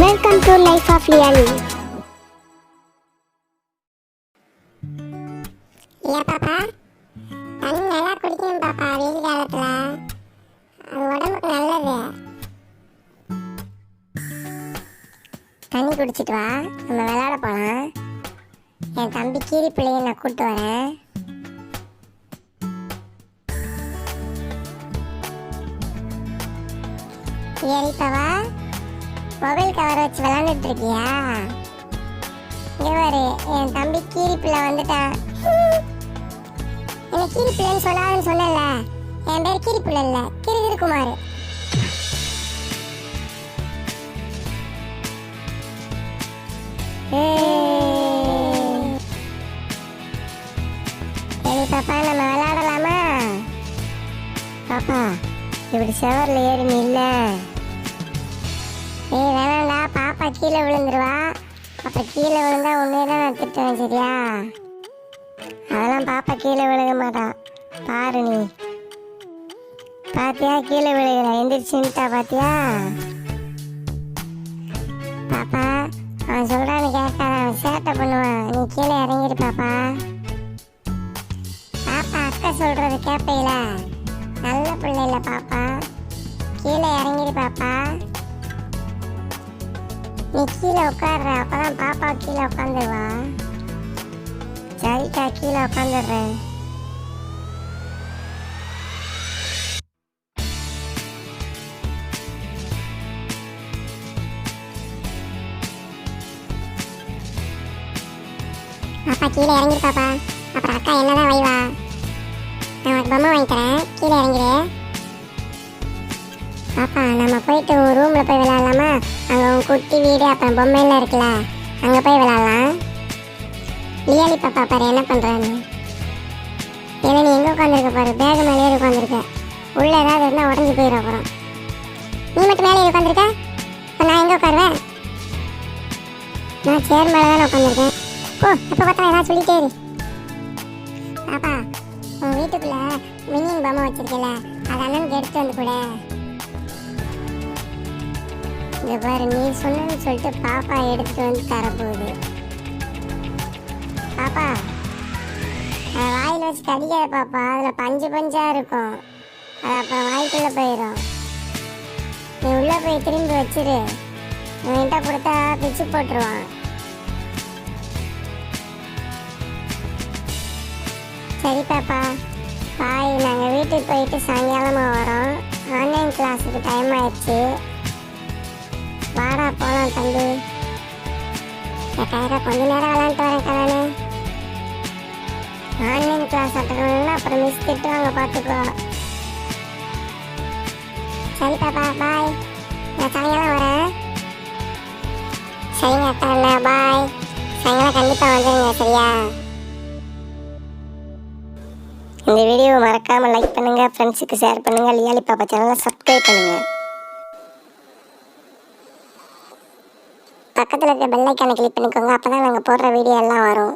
Welcome to life of Liyali ஏன் பாப்பா தண்ணி நல்லா குடிக்கணும் பாப்பா வெயில் காலத்துல. அது உடம்புக்கு நல்லது. தண்ணி குடிச்சிட்டு வா நம்ம விளையாட போகலாம் என் தம்பி கீரி பிள்ளைய நான் கூப்பிட்டு வரேன். ஏறிப்பவா மொபைல் கவர் வச்சு விளாண்டுட்டு இருக்கியா இங்க பாரு என் தம்பி கீரி பிள்ளை வந்துட்டான். என்ன கீரி பிள்ளைன்னு சொல்லாதுன்னு சொன்னல என் பேர் கீரி பிள்ளை இல்ல கிரிகிரி குமார் சரி பாப்பா நம்ம விளையாடலாமா? பாப்பா இப்படி செவரில் ஏறி நில்ல. ஏய் வேணாம்டா பாப்பா கீழே விழுந்துருவா. அப்போ கீழே விழுந்தா உன்னே தான் நான் திட்டுவேன் சரியா? அதெல்லாம் பாப்பா கீழே விழுக மாட்டான் பாரு நீ. பாத்தியா? கீழே விழுகல எந்திரிச்சுட்டா பாத்தியா? பாப்பா அவன் சொல்கிறான்னு கேட்காத அவன் சேட்டை பண்ணுவான். நீ கீழே இறங்கிடு பாப்பா. பாப்பா அக்கா சொல்கிறது கேட்பையில நல்ல பிள்ளை பாப்பா. கீழே இறங்கிடு பாப்பா. நீ கீழே உட்கார்ற அப்பதான் பாப்பா கீழே உட்காந்துருவா. சரிக்கா கீழே உட்காந்துடுறேன் பாப்பா கீழே இறங்கிரு பாப்பா. அப்புறம் அக்கா என்னதான் வைவா? நான் உனக்கு பொம்மை வாங்கி தரேன். கீழே இறங்கிடு பாப்பா நம்ம போயிட்டு உன் ரூமில் போய் விளையாடலாமா? அங்கே உன் குட்டி வீடு அப்புறம் பொம்மையெல்லாம் இருக்குல்ல. அங்கே போய் விளையாடலாம். லியாலி பாப்பா பாரு என்ன பண்ணுறான்னு ஏன்னா நீ எங்கே உட்காந்துருக்க பாரு? பேக் மேலே உட்காந்துருக்க உள்ள ஏதாவது இருந்தால் உடஞ்சி போயிடும் அப்புறம். நீ மட்டும் மேலே உட்காந்துருக்க இப்போ நான் எங்கே உட்காருவேன்? நான் சேர் மேலே தானே உட்காந்துருக்கேன் ஓ எப்போ பார்த்தா ஏதாவது சொல்லிட்டே இரு. பாப்பா உன் வீட்டுக்குள்ளே மினிங் பொம்மை வச்சிருக்கல அது அண்ணனுக்கு எடுத்து வந்து கூட. இங்கே பாரு நீ சொன்னேன்னு சொல்லிட்டு பாப்பா எடுத்து வந்து தரப்போகுது. பாப்பா வாயில் வச்சு கடிக்காத பாப்பா. அதில் பஞ்சு பஞ்சாக இருக்கும். அது அப்புறம் வாய்க்குள்ளே போயிடும் நீ உள்ளே போய் திரும்பி வச்சிரு. என்கிட்ட கொடுத்தா பிச்சு போட்டுருவான். சரி பாப்பா. பாய் நாங்கள் வீட்டுக்கு போயிட்டு சாயங்காலமாக வரோம். ஆன்லைன் கிளாஸுக்கு டைம் ஆயிடுச்சு. போகலாம் தம்பி. எட்டாயிரம் கொஞ்ச நேரம் விளாண்டு வரேன் கதானே ஆன்லைன் கிளாஸ் அட்டன் அப்புறம் மிஸ் திட்டுவாங்க பார்த்துக்கோ. சரி பாப்பா பாய் நான் சாயங்காலம் வரேன். சரிங்க அக்கா பாய் சாயங்காலம் கண்டிப்பாக வந்துடுங்க சரியா? இந்த வீடியோவை மறக்காமல் லைக் பண்ணுங்கள் ஃப்ரெண்ட்ஸுக்கு ஷேர் பண்ணுங்கள் லியாலி பாப்பா சேனலை சப்ஸ்கிரைப் பண்ணுங்கள் பக்கத்தில் இருக்க பெல் கிளிக் பண்ணிக்கோங்க. அப்போ தான் நாங்கள் போடுற வீடியோ எல்லாம் வரும்.